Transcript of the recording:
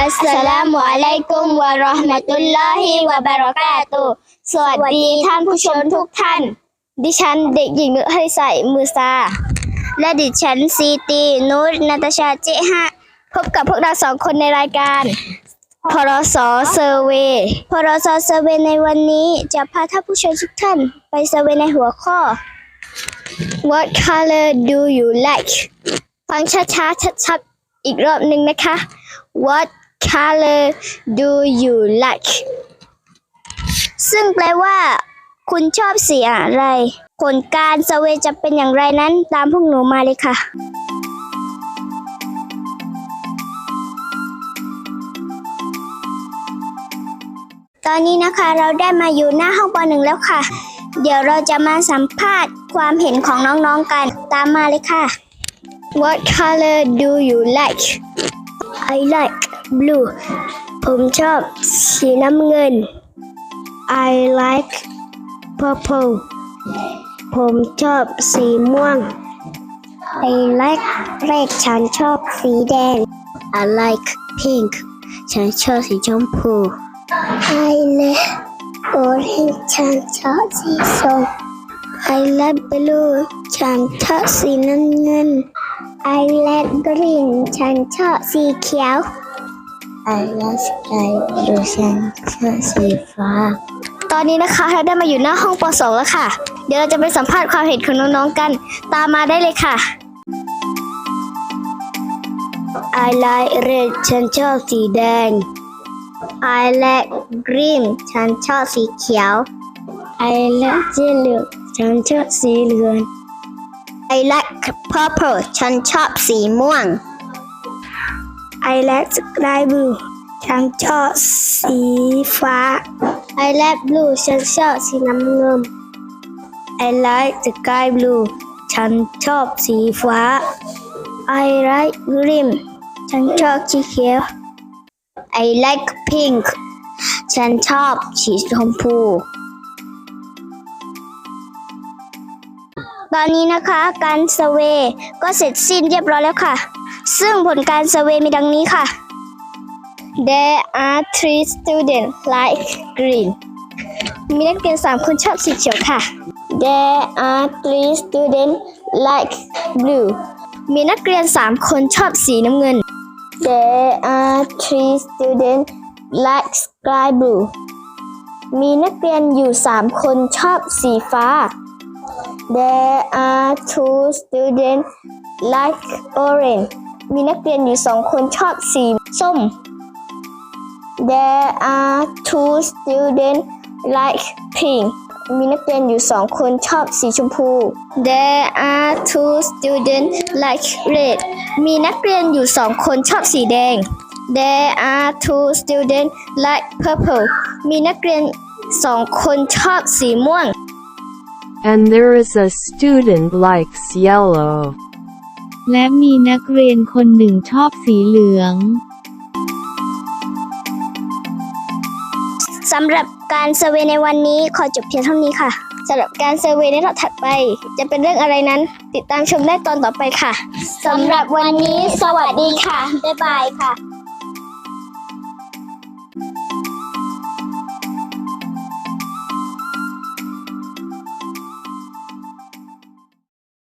อัสสลามุอะลัยกุมวะเราะห์มะตุลลอฮิวะบะเราะกาตุสวัสดีท่านผู้ชมทุกท่าน ดิฉันเด็กหญิงนุให้ใส่มือซา และดิฉันซีตีนุชนาตาชาเจฮะพบกับพวกเราสองคนในรายการพรสเซอร์เวย์พรสเซอร์เวย์ในวันนี้จะพาท่านผู้ชมทุกท่านไปเซอร์เวย์ในหัวข้อ What color do you like ฟังช้าๆชัดๆอีกรอบหนึ่งนะคะ What color do you like ซึ่งแปลว่า คุณชอบสีอะไร ผลการเซอร์เวจะเป็นอย่างไรนั้นตามพวกหนูมาเลยค่ะตอนนี้นะคะเราได้มาอยู่หน้าห้องปหนึ่งแล้วค่ะ เดี๋ยวเราจะมาสัมภาษณ์ความเห็นของน้องๆกันตามมาเลยค่ะ What color do you like I like blue ผมชอบสีน้ำเงิน I like purple ผมชอบสีม่วง I like red ฉันชอบสีแดง I like pink ฉันชอบสีชมพู I like orange ฉันชอบสีส้ม I like blue ฉันชอบสีน้ำเงิน I like green ฉันชอบสีเขียว I like sky blue ฉันชอบสีฟ้า ตอนนี้นะคะเราได้มาอยู่หน้าห้องป .2 แล้วค่ะ เดี๋ยวเราจะไปสัมภาษณ์ความเห็นของน้องๆกัน ตามมาได้เลยค่ะ I like red ฉันชอบสีแดง I like green ฉันชอบสีเขียว I like yellow ฉันชอบสีเหลือง I like purple ฉันชอบสีม่วง I like sky blue ฉันชอบสีฟ้า I like blue ฉันชอบสีน้ำเงิน I like sky blue ฉันชอบสีฟ้า I like green ฉันชอบสีเขียว I like pink ฉันชอบสีชมพู ตอนนี้นะคะการเซอร์เวย์ก็เสร็จสิ้นเรียบร้อยแล้วค่ะ ซึ่งผลการเซอร์เวย์มีดังนี้ค่ะ There are three students like green มีนักเรียนสามคนชอบสีเขียวค่ะ There are three students like blue มีนักเรียนสามคนชอบสีน้ำเงิน There are three students like sky blue มีนักเรียนอยู่สามคนชอบสีฟ้า There are two students like orange มีนักเรียนอยู่สองคนชอบสีส้ม There are two students like pink มีนักเรียนอยู่สองคนชอบสีชมพู There are two students like red มีนักเรียนอยู่สองคนชอบสีแดง There are two students like purple มีนักเรียนสองคนชอบสีม่วง And there is a student likes yellow. และมีนักเรียนคนหนึ่งชอบสีเหลือง สำหรับการเซอร์เวย์ในวันนี้ขอจบเพียงเท่านี้ค่ะ สำหรับการเซอร์เวย์ในรอบถัดไป จะเป็นเรื่องอะไรนั้น ติดตามชมได้ตอนต่อไปค่ะ สำหรับวันนี้สวัสดีค่ะ บ๊ายบายค่ะ